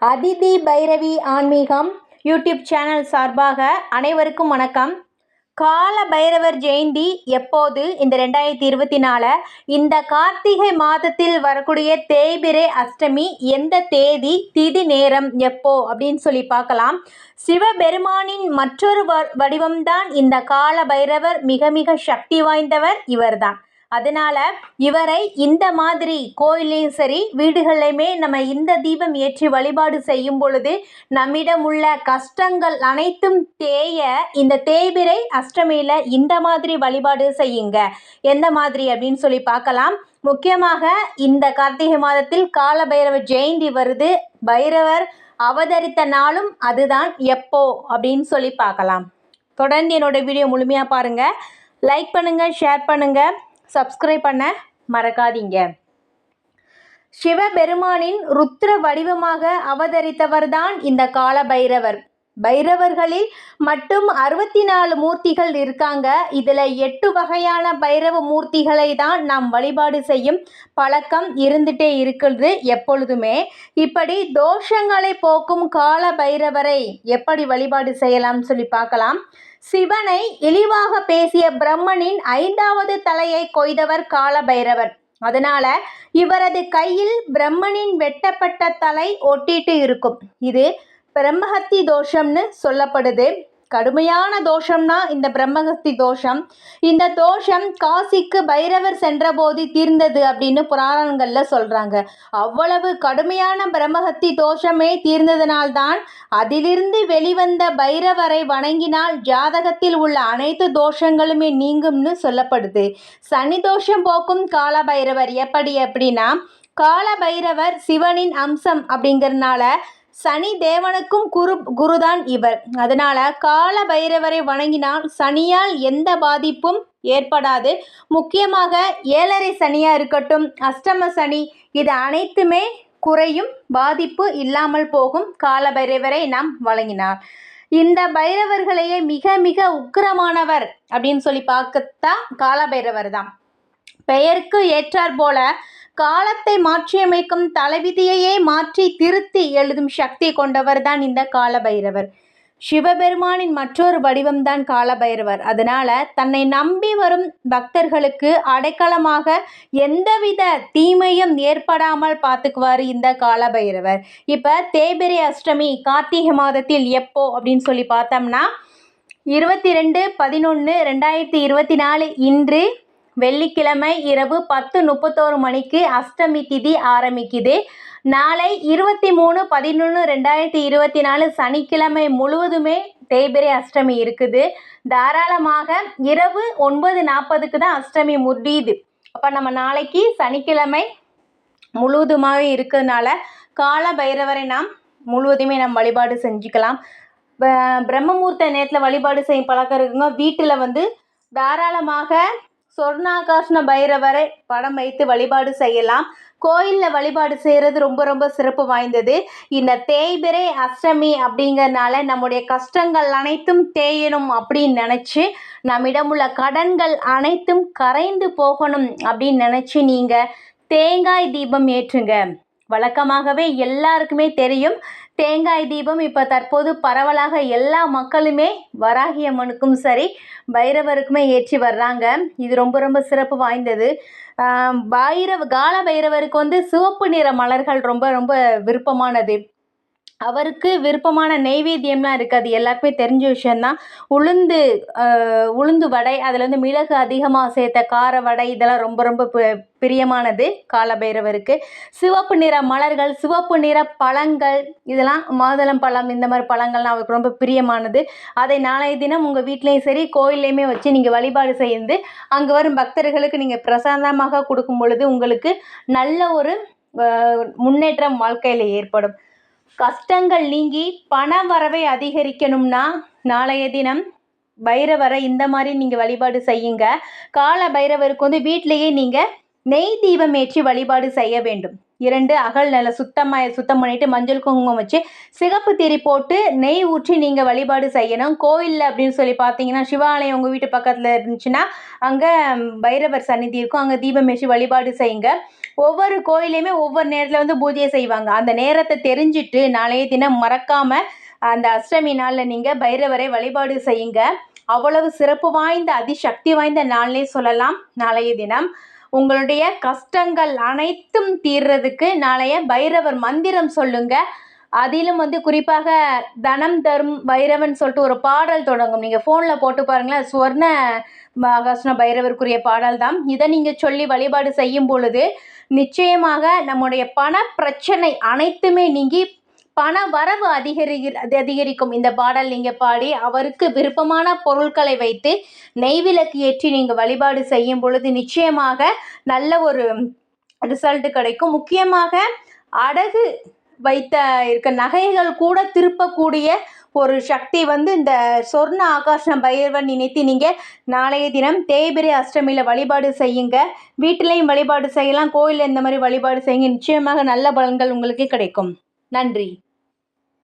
அதிதி பைரவி ஆன்மீகம் YouTube channel சார்பாக அனைவருக்கும் வணக்கம். கால பைரவர் ஜெயந்தி எப்போது? இந்த ரெண்டாயிரத்தி இருபத்தி நாலு. இந்த கார்த்திகை மாதத்தில் வரக்கூடிய தேய்பிரை அஷ்டமி எந்த தேதி? திதி நேரம் எப்போ? அப்படின்னு சொல்லி பார்க்கலாம். சிவபெருமானின் மற்றொரு வ- வடிவம்தான் இந்த கால பைரவர். மிக மிக சக்தி வாய்ந்தவர் இவர்தான். அதனால இவரை இந்த மாதிரி கோயிலையும் சரி வீடுகள்லையுமே நம்ம இந்த தீபம் ஏற்றி வழிபாடு செய்யும் பொழுது நம்மிடம் உள்ள கஷ்டங்கள் அனைத்தும் தேய இந்த தேய்பிரை அஷ்டமியில் இந்த மாதிரி வழிபாடு செய்யுங்க. எந்த மாதிரி அப்படின்னு சொல்லி பார்க்கலாம். முக்கியமாக இந்த கார்த்திகை மாதத்தில் கால பைரவ ஜெயந்தி வருது. பைரவர் அவதரித்த நாளும் அதுதான் எப்போ அப்படின்னு சொல்லி பார்க்கலாம். தொடர்ந்து என்னோட வீடியோ முழுமையாக பாருங்கள் லைக் பண்ணுங்கள் ஷேர் பண்ணுங்கள் சப்ஸ்கிரைப் பண்ண மறக்காதீங்க. சிவபெருமானின் ருத்ர வடிவமாக அவதரித்தவர்தான் இந்த கால பைரவர் பைரவர்களில் மட்டும் அறுபத்தி நாலு மூர்த்திகள் இருக்காங்க. இதில் எட்டு வகையான பைரவ மூர்த்திகளை தான் நாம் வழிபாடு செய்யும் பழக்கம் இருந்துட்டே இருக்கிறது எப்பொழுதுமே. இப்படி தோஷங்களை போக்கும் கால பைரவரை எப்படி வழிபாடு செய்யலாம்னு சொல்லி பார்க்கலாம். சிவனை இழிவாக பேசிய பிரம்மனின் ஐந்தாவது தலையை கொய்தவர் கால பைரவர். அதனால இவரது கையில் பிரம்மனின் வெட்டப்பட்ட தலை ஒட்டிட்டு இருக்கும். இது பிரம்மஹத்தி தோஷம்னு சொல்லப்படுது. கடுமையான தோஷம்னா இந்த பிரம்மஹத்தி தோஷம். இந்த தோஷம் காசிக்கு பைரவர் சென்றபோது தீர்ந்தது அப்படின்னு புராணங்களில் சொல்கிறாங்க அவ்வளவு கடுமையான பிரம்மஹத்தி தோஷமே தீர்ந்ததனால்தான் அதிலிருந்து வெளிவந்த பைரவரை வணங்கினால் ஜாதகத்தில் உள்ள அனைத்து தோஷங்களுமே நீங்கும்னு சொல்லப்படுது. சனி தோஷம் போக்கும் கால பைரவர் எப்படி அப்படின்னா கால பைரவர் சிவனின் அம்சம் அப்படிங்கறதுனால சனி தேவனுக்கும் குரு குருதான் இவர். அதனால கால பைரவரை வணங்கினால் சனியால் எந்த பாதிப்பும் ஏற்படாது. முக்கியமாக ஏழரை சனியா இருக்கட்டும் அஷ்டம சனி இது அனைத்துமே குறையும் பாதிப்பு இல்லாமல் போகும் கால பைரவரை நாம் வழங்கினார் இந்த பைரவர்களையே மிக மிக உக்கிரமானவர் அப்படின்னு சொல்லி பார்க்கத்தான் கால பைரவர் தான். பெயருக்கு ஏற்றார் போல காலத்தை மாற்றியமைக்கும் தலைவிதியையே மாற்றி திருத்தி எழுதும் சக்தி கொண்டவர் தான் இந்த காலபைரவர். சிவபெருமானின் மற்றொரு வடிவம்தான் காலபைரவர். அதனால தன்னை நம்பி வரும் பக்தர்களுக்கு அடைக்கலமாக எந்தவித தீமையும் ஏற்படாமல் பார்த்துக்குவார் இந்த காலபைரவர். இப்போ தேய்பிரை அஷ்டமி கார்த்திகை மாதத்தில் எப்போ அப்படின்னு சொல்லி பார்த்தோம்னா இருபத்தி ரெண்டு பதினொன்று ரெண்டாயிரத்தி இருபத்தி நாலு இன்று வெள்ளிக்கிழமை இரவு பத்து முப்பத்தோரு மணிக்கு அஷ்டமி திதி ஆரம்பிக்குது. நாளை இருபத்தி மூணு பதினொன்று ரெண்டாயிரத்தி இருபத்தி நாலு சனிக்கிழமை முழுவதுமே தேய்பிரை அஷ்டமி இருக்குது. தாராளமாக இரவு ஒன்பது நாற்பதுக்கு தான் அஷ்டமி முடியுது. அப்போ நம்ம நாளைக்கு சனிக்கிழமை முழுவதுமாக இருக்கிறதுனால கால பைரவரை நாம் முழுவதுமே நம் வழிபாடு செஞ்சுக்கலாம். ப- நேரத்தில் வழிபாடு செய்யும் பழக்கம் இருக்குங்க. வீட்டில் வந்து தாராளமாக சொர்ணாகாஷ்ண பைரவரை படம் வைத்து வழிபாடு செய்யலாம். கோயிலில் வழிபாடு செய்கிறது ரொம்ப ரொம்ப சிறப்பு வாய்ந்தது. இந்த தேய்பிரை அஷ்டமி அப்படிங்கறனால நம்முடைய கஷ்டங்கள் அனைத்தும் தேயணும் அப்படின்னு நினச்சி நம்மிடம் உள்ள கடன்கள் அனைத்தும் கரைந்து போகணும் அப்படின்னு நினச்சி நீங்கள் தேங்காய் தீபம் ஏற்றுங்க. வழக்கமாகவே எல்லாருக்குமே தெரியும் தேங்காய் தீபம் இப்போ தற்போது பரவலாக எல்லா மக்களுமே வராகி அம்மனுக்கும் சரி பைரவருக்குமே ஏற்றி வர்றாங்க. இது ரொம்ப ரொம்ப சிறப்பு வாய்ந்தது. பைரவ கால பைரவருக்கு வந்து சிவப்பு நிற மலர்கள் ரொம்ப ரொம்ப விருப்பமானது. அவருக்கு விருப்பமான நெய்வேத்தியம்லாம் இருக்குது அது எல்லாருக்குமே தெரிஞ்ச விஷயந்தான் உளுந்து உளுந்து வடை அதில் வந்து மிளகு அதிகமாக சேர்த்த கார வடை இதெல்லாம் ரொம்ப ரொம்ப பிரியமானது காலபைரவருக்கு சிவப்பு நிற மலர்கள் சிவப்பு நிற பழங்கள் இதெல்லாம் மாதுளம் பழம் இந்த மாதிரி பழங்கள்லாம் அவருக்கு ரொம்ப பிரியமானது. அதை நாளைய தினம் உங்கள் வீட்லேயும் சரி கோயில்லையுமே வச்சு நீங்கள் வழிபாடு செய்து அங்கே வரும் பக்தர்களுக்கு நீங்கள் பிரசாதமாக கொடுக்கும் பொழுது உங்களுக்கு நல்ல ஒரு முன்னேற்றம் வாழ்க்கையில் ஏற்படும். கஷ்டங்கள் நீங்கி பண வரவை அதிகரிக்கணும்னா நாளைய தினம் பைரவரை இந்த மாதிரி நீங்கள் வழிபாடு செய்யுங்க. கால பைரவருக்கு வந்து வீட்டிலேயே நீங்கள் நெய் தீபம் ஏற்றி வழிபாடு செய்ய வேண்டும். இரண்டு அகல் நல்லா சுத்தமாக சுத்தம் பண்ணிவிட்டு மஞ்சள் குங்குமம் வச்சு சிகப்பு திரி போட்டு நெய் ஊற்றி நீங்கள் வழிபாடு செய்யணும். கோயிலில் அப்படின்னு சொல்லி பார்த்தீங்கன்னா சிவாலயம் உங்கள் வீட்டு பக்கத்தில் இருந்துச்சுன்னா அங்கே பைரவர் சந்நிதி இருக்கும். அங்கே தீபம் வச்சு வழிபாடு செய்யுங்க. ஒவ்வொரு கோயிலையுமே ஒவ்வொரு நேரத்தில் வந்து பூஜையை செய்வாங்க. அந்த நேரத்தை தெரிஞ்சுட்டு நாளைய தினம் மறக்காமல் அந்த அஷ்டமி நாளில் நீங்கள் பைரவரை வழிபாடு செய்யுங்க. அவ்வளவு சிறப்பு வாய்ந்த அதிசக்தி வாய்ந்த நாள்னே சொல்லலாம். நாளைய தினம் உங்களுடைய கஷ்டங்கள் அனைத்தும் தீர்றதுக்கு நாளைய பைரவர் மந்திரம் சொல்லுங்க. அதிலும் வந்து குறிப்பாக தனம் தரும் பைரவன் சொல்லிட்டு ஒரு பாடல் தொடங்கும். நீங்கள் ஃபோனில் போட்டு பாருங்களேன் சுவர்ண மகாஷ்ண பைரவருக்குரிய பாடல் தான். இதை நீங்கள் சொல்லி வழிபாடு செய்யும் பொழுது நிச்சயமாக நம்முடைய பண பிரச்சனை அனைத்துமே நீங்கி பண வரவு அதிகரி அதிகரிக்கும் இந்த பாடல் நீங்கள் பாடி அவருக்கு விருப்பமான பொருட்களை வைத்து நெய்விளக்கு ஏற்றி நீங்கள் வழிபாடு செய்யும் பொழுது நிச்சயமாக நல்ல ஒரு ரிசல்ட் கிடைக்கும். முக்கியமாக அடகு வைத்த இருக்க நகைகள் கூட திருப்பக்கூடிய ஒரு சக்தி வந்து இந்த சொர்ண ஆகாஷம் பைரவன் நினைத்து நீங்கள் நாளைய தினம் தேய்பிரை அஷ்டமியில் வழிபாடு செய்யுங்க. வீட்டிலையும் வழிபாடு செய்யலாம் கோயிலில் இந்த மாதிரி வழிபாடு செய்யுங்க. நிச்சயமாக நல்ல பலன்கள் உங்களுக்கு கிடைக்கும். நன்றி.